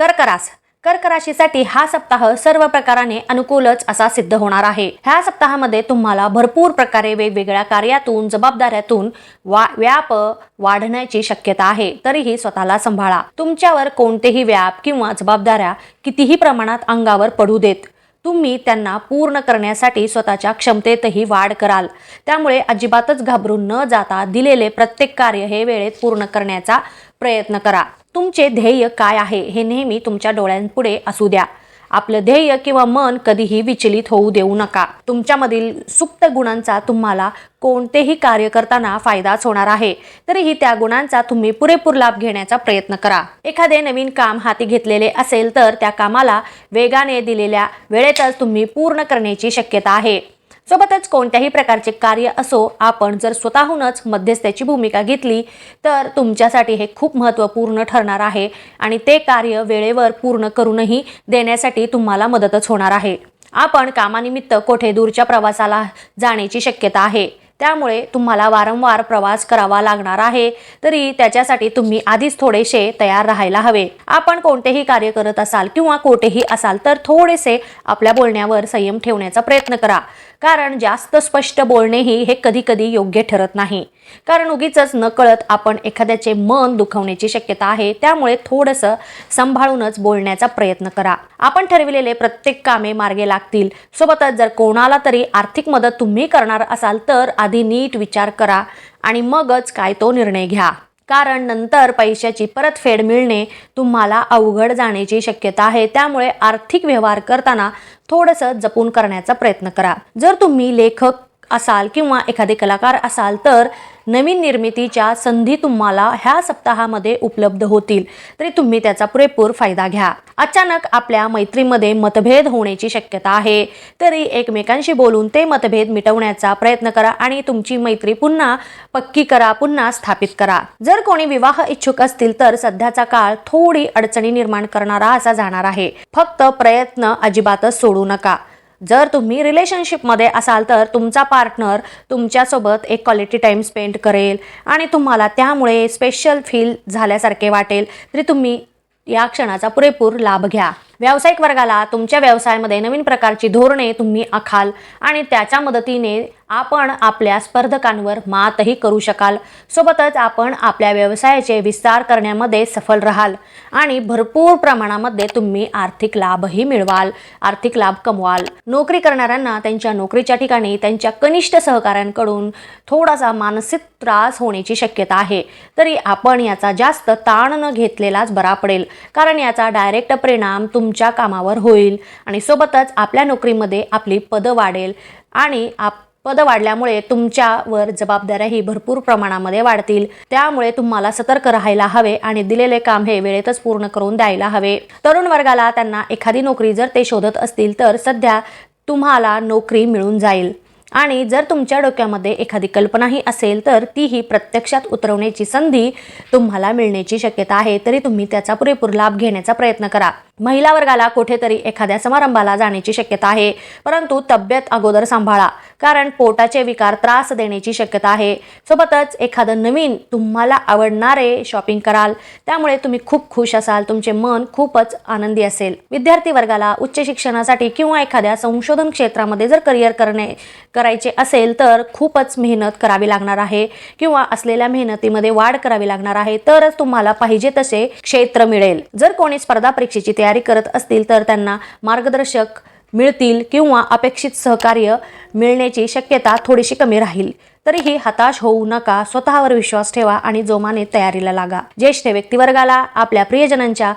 कर्करास. कर्कराशीसाठी कर्क राशीसाठी हा सप्ताह सर्व प्रकाराने अनुकूलच असा सिद्ध होणार आहे. ह्या सप्ताहामध्ये तुम्हाला भरपूर प्रकारे वेगवेगळ्या कार्यातून जबाबदाऱ्यातून वा व्याप वाढण्याची शक्यता आहे. तरीही स्वतःला सांभाळा. तुमच्यावर कोणतेही व्याप किंवा जबाबदाऱ्या कितीही प्रमाणात अंगावर पडू देत तुम्ही त्यांना पूर्ण करण्यासाठी स्वतःच्या क्षमतेतही वाढ कराल. त्यामुळे अजिबातच घाबरून न जाता दिलेले प्रत्येक कार्य हे वेळेत पूर्ण करण्याचा प्रयत्न करा. तुमचे ध्येय काय आहे हे नेहमी तुमच्या डोळ्यांपुढे असू द्या. आपलं ध्येय किंवा मन कधीही विचलित होऊ देऊ नका. तुमच्यामधील सुप्त गुणांचा तुम्हाला कोणतेही कार्य करताना फायदाच होणार आहे. तरीही त्या गुणांचा तुम्ही पुरेपूर लाभ घेण्याचा प्रयत्न करा. एखादे नवीन काम हाती घेतलेले असेल तर त्या कामाला वेगाने दिलेल्या वेळेतच तुम्ही पूर्ण करण्याची शक्यता आहे. सोबतच कोणत्याही प्रकारचे कार्य असो आपण जर स्वतःहूनच मध्यस्थाची भूमिका घेतली तर तुमच्यासाठी हे खूप महत्त्वपूर्ण ठरणार आहे आणि ते कार्य वेळेवर पूर्ण करूनही देण्यासाठी तुम्हाला मदतच होणार आहे. आपण कामानिमित्त कोठे दूरच्या प्रवासाला जाण्याची शक्यता आहे त्यामुळे तुम्हाला वारंवार प्रवास करावा लागणार आहे तरी त्याच्यासाठी तुम्ही आधीच थोडेसे तयार राहायला हवे. आपण कोणतेही कार्य करत असाल किंवा कोठेही असाल तर थोडेसे आपल्या बोलण्यावर संयम ठेवण्याचा प्रयत्न करा. कारण जास्त स्पष्ट बोलणेही हे कधी कधी योग्य ठरत नाही. कारण उगीच नकळत आपण एखाद्याचे मन दुखवण्याची शक्यता आहे त्यामुळे थोडंसं सांभाळूनच बोलण्याचा प्रयत्न करा. आपण ठरविलेले प्रत्येक कामे मार्गे लागतील. सोबतच जर कोणाला तरी आर्थिक मदत तुम्ही करणार असाल तर आधी नीट विचार करा आणि मगच काय तो निर्णय घ्या. कारण नंतर पैशाची परतफेड मिळणे तुम्हाला अवघड जाण्याची शक्यता आहे. त्यामुळे आर्थिक व्यवहार करताना थोडंसं जपून करण्याचा प्रयत्न करा. जर तुम्ही लेखक असाल किंवा एखादे कलाकार असाल तर नवीन निर्मितीच्या संधी तुम्हाला ह्या सप्ताहामध्ये उपलब्ध होतील. तरी तुम्ही त्याचा पुरेपूर फायदा घ्या. अचानक आपल्या मैत्रीमध्ये मतभेद होण्याची शक्यता आहे. तरी एकमेकांशी बोलून ते मतभेद मिटवण्याचा प्रयत्न करा आणि तुमची मैत्री पुन्हा पक्की करा पुन्हा स्थापित करा. जर कोणी विवाह इच्छुक असतील तर सध्याचा काळ थोडी अडचणी निर्माण करणारा असा जाणार आहे. फक्त प्रयत्न अजिबातच सोडू नका. जर तुम्ही रिलेशनशिपमध्ये असाल तर तुमचा पार्टनर तुमच्यासोबत एक क्वालिटी टाईम स्पेंड करेल आणि तुम्हाला त्यामुळे स्पेशल फील झाल्यासारखे वाटेल. तरी तुम्ही या क्षणाचा पुरेपूर लाभ घ्या. व्यावसायिक वर्गाला तुमच्या व्यवसायामध्ये नवीन प्रकारची धोरणे तुम्ही आखाल आणि त्याच्या मदतीने आपण आपल्या स्पर्धकांवर मातही करू शकाल. सोबतच आपण आपल्या व्यवसायाचे विस्तार करण्यामध्ये सफल राहाल आणि भरपूर प्रमाणामध्ये तुम्ही आर्थिक लाभही मिळवाल आर्थिक लाभ कमवाल. नोकरी करणाऱ्यांना त्यांच्या नोकरीच्या ठिकाणी त्यांच्या कनिष्ठ सहकाऱ्यांकडून थोडासा मानसिक त्रास होण्याची शक्यता आहे. तरी आपण याचा जास्त ताण न घेतलेलाच बरा पडेल कारण याचा डायरेक्ट परिणाम तुमच्या कामावर होईल आणि सोबतच आपल्या नोकरीमध्ये आपली पदं वाढेल आणि आप पद वाढल्यामुळे तुमच्यावर जबाबदाऱ्याही भरपूर प्रमाणामध्ये वाढतील. त्यामुळे तुम्हाला सतर्क राहायला हवे आणि दिलेले काम हे वेळेतच पूर्ण करून द्यायला हवे. तरुण वर्गाला त्यांना एखादी नोकरी जर ते शोधत असतील तर सध्या तुम्हाला नोकरी मिळून जाईल. आणि जर तुमच्या डोक्यामध्ये एखादी कल्पनाही असेल तर तीही प्रत्यक्षात उतरवण्याची संधी तुम्हाला मिळण्याची शक्यता आहे. तरी तुम्ही त्याचा पुरेपूर लाभ घेण्याचा प्रयत्न करा. महिला वर्गाला कुठेतरी एखाद्या समारंभाला जाण्याची शक्यता आहे. परंतु तब्येत अगोदर सांभाळा कारण पोटाचे विकार त्रास देण्याची शक्यता आहे. सोबतच एखादं नवीन तुम्हाला आवडणारे शॉपिंग कराल. त्यामुळे तुम्ही खूप खुश असाल तुमचे मन खूपच आनंदी असेल. विद्यार्थी वर्गाला उच्च शिक्षणासाठी किंवा एखाद्या संशोधन क्षेत्रामध्ये जर करिअर करणे करायचे असेल तर खूपच मेहनत करावी लागणार आहे. किंवा असलेल्या मेहनतीमध्ये वाढ करावी लागणार आहे. तरच तुम्हाला पाहिजे तसे क्षेत्र मिळेल. जर कोणी स्पर्धा परीक्षेची तयारी करत असतील तर त्यांना मार्गदर्शक मिळतील किंवा अपेक्षित सहकार्य मिळण्याची शक्यता थोडीशी कमी राहील. तरीही हताश होऊ नका स्वतःवर विश्वास ठेवा आणि जोमाने तयारीला लागा. ज्येष्ठ व्यक्तिवर्गाला आपल्या प्रियजनांच्या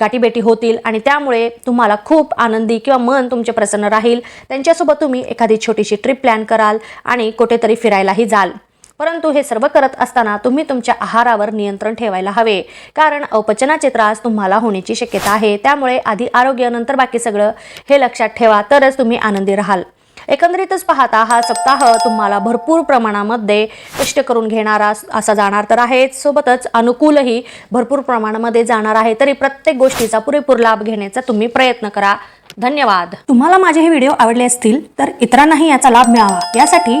गाठीबेटी होतील आणि त्यामुळे तुम्हाला खूप आनंदी किंवा मन तुमचे प्रसन्न राहील. त्यांच्यासोबत तुम्ही एखादी छोटीशी ट्रिप प्लॅन कराल आणि कुठेतरी फिरायलाही जाल. परंतु हे सर्व करत असताना तुम्ही तुमच्या आहारावर नियंत्रण ठेवायला हवे. कारण अपचनाचे त्रास तुम्हाला होण्याची शक्यता आहे. त्यामुळे आधी आरोग्य नंतर बाकी सगळं हे लक्षात ठेवा तरच तुम्ही आनंदी राहाल. एकंदरीतच पाहता हा सप्ताह तुम्हाला भरपूर प्रमाणामध्ये कष्ट करून घेणारा असा जाणार तर आहेच. सोबतच अनुकूलही भरपूर प्रमाणामध्ये जाणार आहे. तरी प्रत्येक गोष्टीचा पुरेपूर लाभ घेण्याचा तुम्ही प्रयत्न करा. धन्यवाद. तुम्हाला माझे हे व्हिडिओ आवडले असतील तर इतरांनाही याचा लाभ मिळावा. यासाठी